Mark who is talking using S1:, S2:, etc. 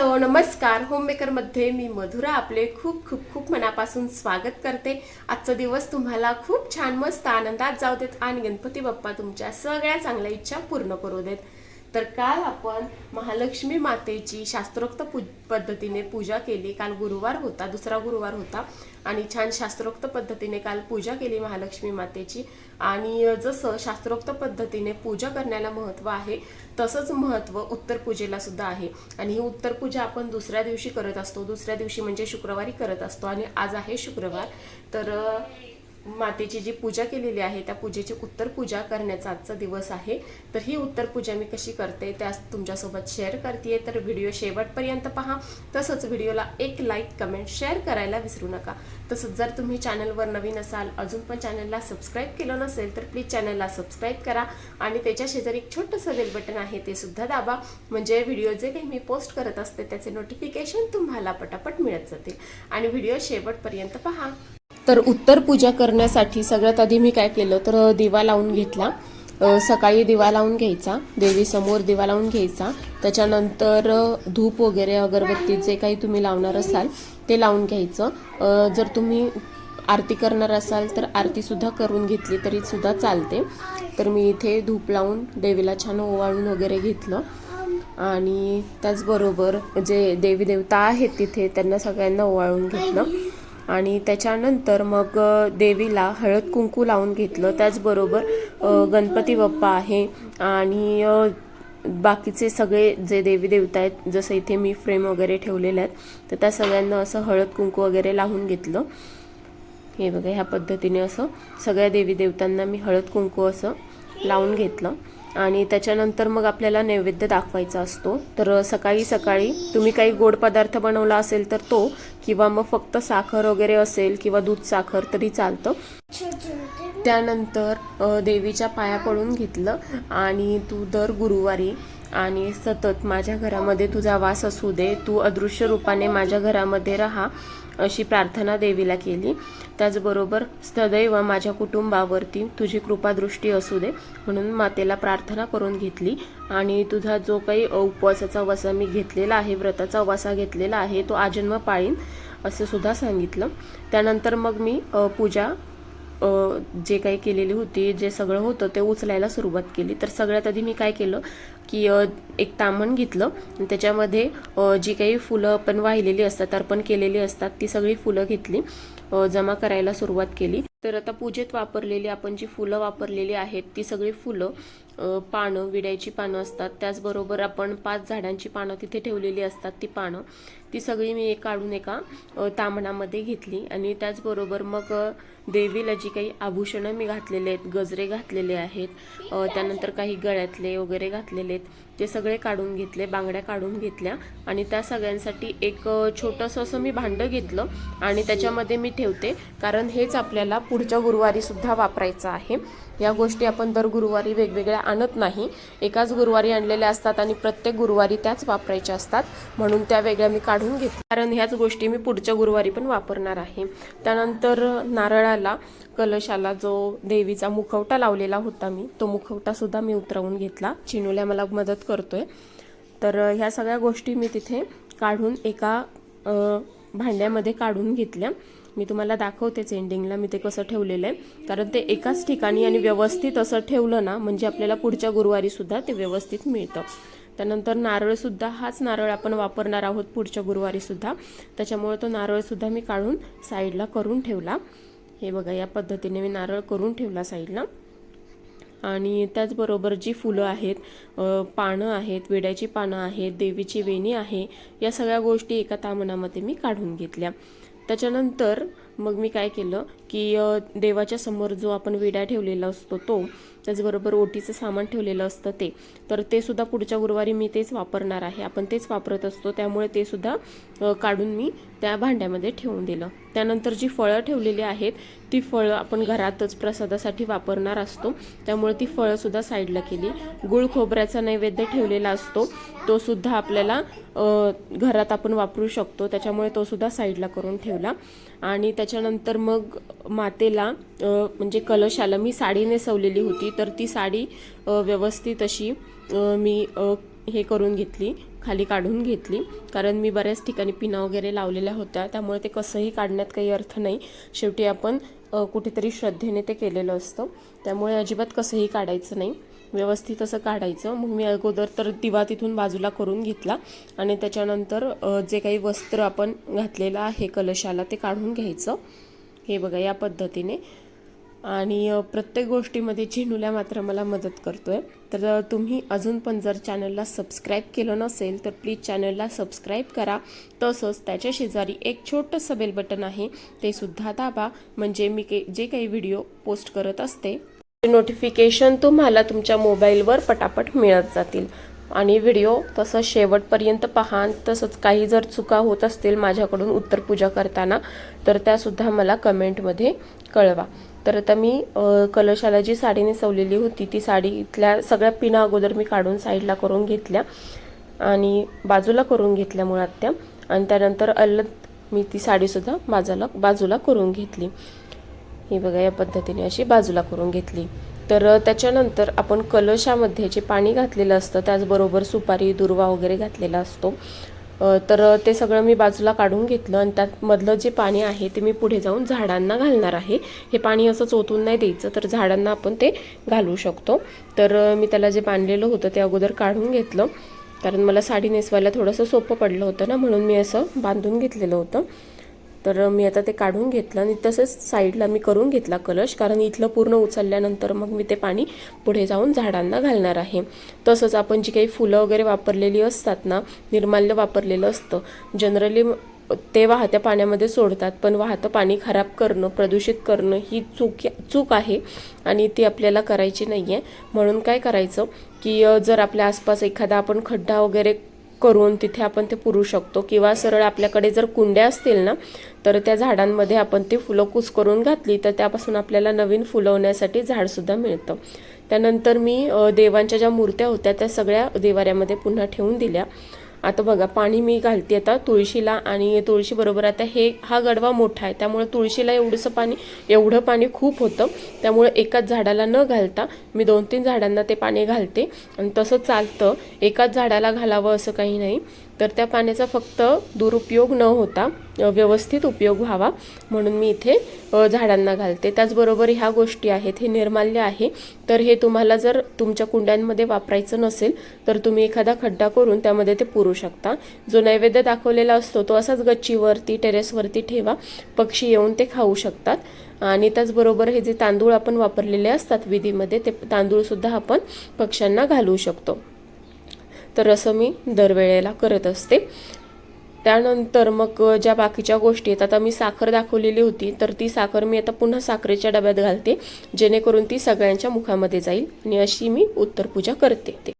S1: Hello नमस्कार. होममेकरमध्ये मी मधुरा आपले खूप खूप खूप मनापासून स्वागत करते. आजचा दिवस तुम्हाला खूप छान मस्त आनंदात जाऊ देत आणि गणपती बाप्पा तुमच्या सगळ्या चांगल्या इच्छा पूर्ण करू देत. तर काल आपण महालक्ष्मी मातेची शास्त्रोक्त पू पद्धतीने पूजा केली. काल गुरुवार होता दुसरा गुरुवार होता. आणि छान शास्त्रोक्त पद्धतीने काल पूजा केली महालक्ष्मी मातेची. आणि जसं शास्त्रोक्त पद्धतीने पूजा करण्याला महत्त्व आहे तसंच महत्त्व उत्तर पूजेला सुद्धा आहे. आणि ही उत्तर पूजा आपण दुसऱ्या दिवशी करत असतो. दुसऱ्या दिवशी म्हणजे शुक्रवारी करत असतो. आणि आज आहे शुक्रवार. तर मातेची जी पूजा केलेली आहे त्या पूजेची उत्तर पूजा करण्याचा आजचा दिवस आहे. तर ही उत्तर पूजा मी कशी करते त्या तुमच्यासोबत शेअर करते तर व्हिडिओ शेवटपर्यंत पहा. तसंच व्हिडिओला एक लाईक कमेंट शेअर करायला विसरू नका. तसंच जर तुम्ही चॅनलवर नवीन असाल अजून पण चॅनलला सबस्क्राईब केलं नसेल तर प्लीज चॅनलला सबस्क्राईब करा. आणि त्याच्या शेजारी एक छोटंसं बेल बटन आहे ते सुद्धा दाबा. म्हणजे व्हिडिओ जे काही मी पोस्ट करत असते त्याचे नोटिफिकेशन तुम्हाला पटापट मिळत जातील. आणि व्हिडिओ शेवटपर्यंत पहा. तर उत्तर पूजा करण्यासाठी सगळ्यात आधी मी काय केलं तर दिवा लावून घेतला. सकाळी दिवा लावून घ्यायचा देवीसमोर दिवा लावून घ्यायचा. त्याच्यानंतर धूप वगैरे अगरबत्ती जे काही तुम्ही लावणार असाल ते लावून घ्यायचं. जर तुम्ही आरती करणार असाल तर आरतीसुद्धा करून घेतली तरी सुद्धा चालते. तर मी इथे धूप लावून देवीला छान ओवाळून वगैरे घेतलं. आणि त्याचबरोबर जे देवी देवता आहेत तिथे त्यांना सगळ्यांना ओवाळून घेतलं. आणि त्याच्यानंतर मग देवीला हळद कुंकू लावून घेतलं. त्याचबरोबर गणपती बाप्पा आहे आणि बाकीचे सगळे जे देवी देवता आहेत जसं इथे मी फ्रेम वगैरे ठेवलेले आहेत तर त्या सगळ्यांना असं हळद कुंकू वगैरे लावून घेतलं. हे बघा ह्या पद्धतीने असं सगळ्या देवी देवतांना मी हळद कुंकू असं लावून घेतलं. आणि त्याच्यानंतर मग आपल्याला नैवेद्य दाखवायचा असतो. तर सकाळी सकाळी तुम्ही काही गोड पदार्थ बनवला असेल तर तो किंवा मग फक्त साखर वगैरे असेल किंवा दूध साखर तरी चालतं. त्यानंतर देवीच्या पाया पडून घेतलं आणि तू दर गुरुवारी आणि सतत माझ्या घरामध्ये तुझा वास असू दे तू अदृश्य रूपाने माझ्या घरामध्ये राहा. अशी प्रार्थना देवीला केली. त्याचबरोबर सदैव माझ्या कुटुंबावरती तुझी कृपादृष्टी असू दे म्हणून मातेला प्रार्थना करून घेतली. आणि तुझा जो काही उपवासाचा वसा मी घेतलेला आहे व्रताचा वसा घेतलेला आहे तो आजन्म पाळीन असं सुद्धा सांगितलं. त्यानंतर मग मी पूजा जे काही केलेली होती जे सगळं होतं ते उचलायला सुरुवात केली. तर सगळ्यात आधी मी काय केलं की एक तामण घेतलं. आणि त्याच्यामध्ये जी काही फुलं आपण वाहिलेली असतात अर्पण केलेली असतात ती सगळी फुलं घेतली. जमा करायला सुरुवात केली. तर आता पूजेत वापरलेली आपण जी फुलं वापरलेली आहेत ती सगळी फुलं पानं विड्याची पानं असतात. त्याचबरोबर आपण पाच झाडांची पानं तिथे ठेवलेली असतात ती पानं. ती सगळी मी एक काढून एका तांबणामध्ये तामणामध्ये घेतली. आणि त्याचबरोबर मग देवीला जी काही आभूषणं मी घातलेले आहेत गजरे घातलेले आहेत त्यानंतर काही गळ्यातले वगैरे घातलेले आहेत ते सगळे काढून घेतले बांगड्या काढून घेतल्या. आणि त्या सगळ्यांसाठी एक छोटंसं असं मी भांडं घेतलं आणि त्याच्यामध्ये मी ठेवते. कारण हेच आपल्याला पुढच्या गुरुवारीसुद्धा वापरायचं आहे. या गोष्टी आपण दर गुरुवारी वेगवेगळ्या आणत नाही. एकाच गुरुवारी आणलेल्या असतात आणि प्रत्येक गुरुवारी त्याच वापरायच्या असतात. म्हणून त्या वेगळ्या मी काढून काढून घेतल्या कारण ह्याच गोष्टी मी पुढच्या गुरुवारी पण वापरणार आहे. त्यानंतर नारळाला कलशाला जो देवीचा मुखवटा लावलेला होता मी तो मुखवटा सुद्धा मी उतरवून घेतला. चिनूला मला मदत करतोय. तर ह्या सगळ्या गोष्टी मी तिथे काढून एका भांड्यामध्ये काढून घेतल्या. मी तुम्हाला दाखवतेच एंडिंगला मी ते कसं ठेवलेलं आहे. कारण ते एकाच ठिकाणी आणि व्यवस्थित असं ठेवलं ना म्हणजे आपल्याला पुढच्या गुरुवारी सुद्धा ते व्यवस्थित मिळतं. त्यानंतर नारळसुद्धा हाच नारळ आपण वापरणार आहोत पुढच्या गुरुवारीसुद्धा त्याच्यामुळे तो नारळसुद्धा मी काढून साईडला करून ठेवला. हे बघा या पद्धतीने मी नारळ करून ठेवला साईडला. आणि त्याचबरोबर जी फुलं आहेत पानं आहेत विड्याची पानं आहेत देवीची वेणी आहे या सगळ्या गोष्टी एका तामणामध्ये मी काढून घेतल्या. त्याच्यानंतर मग मी काय केलं की देवाच्या समोर जो आपण विड्या ठेवलेला असतो तो त्याचबरोबर ओटीचं सामान ठेवलेलं असतं ते तर ते सुद्धा पुढच्या गुरुवारी मी तेच वापरणार आहे. आपण तेच वापरत असतो त्यामुळे ते सुद्धा काढून मी त्या भांड्यामध्ये ठेवून दिलं. त्यानंतर जी फळं ठेवलेली आहेत ती फळं आपण घरातच प्रसादासाठी वापरणार असतो. त्यामुळे ती फळं सुद्धा साईडला केली. गुळ खोबऱ्याचा नैवेद्य ठेवलेला असतो तो सुद्धा आपल्याला घरात आपण वापरू शकतो. त्याच्यामुळे तो सुद्धा साईडला करून ठेवला. आणि त्याच्यानंतर मग मातेला म्हणजे कलशाला मी साडी नेसवलेली होती तर ती साडी व्यवस्थित अशी मी हे करून घेतली खाली काढून घेतली. कारण मी बऱ्याच ठिकाणी पिना वगैरे लावलेल्या होत्या त्यामुळे ते कसंही काढण्यात काही अर्थ नाही. शेवटी आपण कुठेतरी श्रद्धेने ते केलेलं असतं. त्यामुळे अजिबात कसंही काढायचं नाही. व्यवस्थित असं काढायचं. मग मी अगोदर तर दिवा तिथून बाजूला करून घेतला आणि त्याच्यानंतर जे काही वस्त्र आपण घातलेलं आहे कलशाला ते काढून घ्यायचं. हे बघा या पद्धतीने. आणि प्रत्येक गोष्टीमध्ये झिनुल्या मात्र मला मदत करतोय. तर तुम्ही अजून पण जर चॅनलला सबस्क्राईब केलं नसेल तर प्लीज चॅनलला सबस्क्राईब करा. तसंच त्याच्या शेजारी एक छोटंसं बेल बटन आहे ते सुद्धा दाबा. म्हणजे मी के जे काही व्हिडिओ पोस्ट करत असते नोटिफिकेशन तुम्हाला तुमच्या मोबाईलवर पटापट मिळत जातील. आणि व्हिडिओ तसं शेवटपर्यंत पहा तसंच काही जर चुका होत असतील माझ्याकडून उत्तर पूजा करताना तर त्यासुद्धा मला कमेंटमध्ये कळवा. तर आता मी कलशाला जी साडी नेसवलेली होती ती साडी इथल्या सगळ्या पिना अगोदर मी काढून साईडला करून घेतल्या आणि बाजूला करून घेतल्या मुळात त्या आणि त्यानंतर अलग मी ती साडीसुद्धा बाजूला बाजूला करून घेतली. ही बघा या पद्धतीने अशी बाजूला करून घेतली. तर त्याच्यानंतर आपण कलशामध्ये जे पाणी घातलेलं असतं. त्याचबरोबर सुपारी दुर्वा वगैरे घातलेला असतो. तर ते सगळं मी बाजूला काढून घेतलं आणि त्यात मधलं जे पाणी आहे ते मी पुढे जाऊन झाडांना घालणार आहे. हे पाणी असं चोतून नाही द्यायचं तर झाडांना आपण ते घालू शकतो. तर मी त्याला जे बांधलेलं होतं ते अगोदर काढून घेतलं. कारण मला साडी नेसवायला थोडंसं सोपं पडलं होतं ना म्हणून मी असं बांधून घेतलेलं होतं. तर मी आता ते काढून घेतलं आणि तसंच साईडला मी करून घेतला कलश कारण इथलं पूर्ण उचलल्यानंतर मग मी ते पाणी पुढे जाऊन झाडांना घालणार आहे. तसंच आपण जी काही फुलं वगैरे वापरलेली असतात ना निर्माल्य वापरलेलं असतं. जनरली ते वाहत्या पाण्यामध्ये सोडतात पण वाहतं पाणी खराब करणं प्रदूषित करणं ही चूक चूक आहे आणि ती आपल्याला करायची नाही आहे म्हणून काय करायचं की जर आपल्या आसपास एखादा आपण खड्डा वगैरे करून तिथे आपण ते पुरू शकतो. किंवा सरळ आपल्याकडे जर कुंड्या असतील ना तर त्या झाडांमध्ये आपण ती फुलं कुस करून घातली तर त्यापासून आपल्याला नवीन फुलवण्यासाठी झाडसुद्धा मिळतं. त्यानंतर मी देवांच्या ज्या मूर्त्या होत्या त्या सगळ्या देवाऱ्यामध्ये पुन्हा ठेवून दिल्या. आता बघा पाणी मी घालते आता तुळशीला आणि तुळशीबरोबर आता हे हा गडवा मोठा आहे. त्यामुळे तुळशीला एवढंसं पाणी एवढं पाणी खूप होतं. त्यामुळे एकाच झाडाला न घालता मी दोन तीन झाडांना ते पाणी घालते. आणि तसं चालतं एकाच झाडाला घालावं असं काही नाही. तर त्या पाण्याचा फक्त दुरुपयोग न होता व्यवस्थित उपयोग व्हावा. म्हणून मी इथे झाडांना घालते. त्याचबरोबर ह्या गोष्टी आहेत हे निर्माल्य आहे. तर हे तुम्हाला जर तुमच्या कुंड्यांमध्ये वापरायचं नसेल तर तुम्ही एखादा खड्डा करून त्यामध्ये ते पुरू शकता. जो नैवेद्य दाखवलेला असतो तो असाच गच्चीवरती टेरेसवरती ठेवा. पक्षी येऊन ते खाऊ शकतात. आणि त्याचबरोबर हे जे तांदूळ आपण वापरलेले असतात विधीमध्ये ते तांदूळसुद्धा आपण पक्ष्यांना घालू शकतो. तर असं मी दरवेळेला करत असते. त्यानंतर मग ज्या बाकीच्या गोष्टी आहेत आता मी साखर दाखवलेली होती तर ती साखर मी आता पुन्हा साखरेच्या डब्यात घालते जेणेकरून ती सगळ्यांच्या मुखामध्ये जाईल आणि अशी मी उत्तरपूजा करते.